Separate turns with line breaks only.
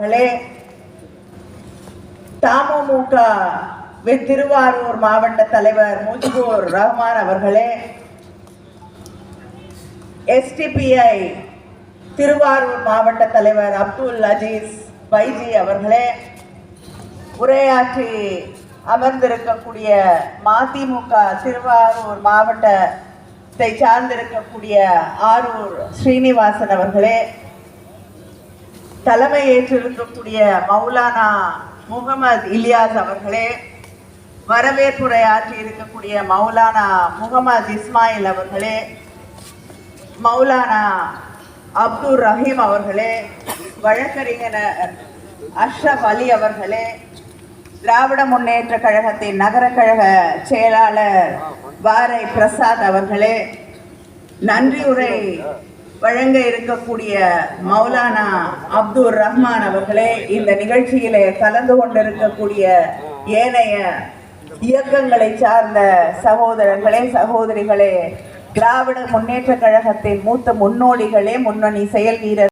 அவர்களே தமுக வி- திருவாரூர் மாவட்ட தலைவர் முஜிபூர் ரஹ்மான் அவர்களே எஸ்டிபிஐ திருவாரூர் மாவட்ட தலைவர் அப்துல் அஜீஸ் பைஜி அவர்களே உரையாற்றி அமர்ந்திருக்கக்கூடிய மதிமுக திருவாரூர் மாவட்டத்தை சார்ந்திருக்கக்கூடிய ஆரூர் ஸ்ரீனிவாசன் அவர்களே தலைமை ஏற்றிருக்கக்கூடிய மௌலானா முகமது இலியாஸ் அவர்களே வரவேற்புரை ஆற்றி இருக்கக்கூடிய மௌலானா முகமது இஸ்மாயில் அவர்களே மௌலானா அப்துல் ரஹீம் அவர்களே வழக்கறிஞர் அஷ்ரப் அலி அவர்களே திராவிட முன்னேற்ற கழகத்தின் நகர கழக செயலாளர் வாரை பிரசாத் அவர்களே நன்றியுரை வழங்க இருக்கக்கூடிய மௌலானா அப்துல் ரஹ்மான் அவர்களே இந்த நிகழ்ச்சியிலே கலந்து கொண்டிருக்கக்கூடிய ஏனைய இயக்கங்களை சார்ந்த சகோதரர்களே சகோதரிகளே திராவிட முன்னேற்ற கழகத்தின் மூத்த முன்னோடிகளே முன்னணி செயல் வீரர்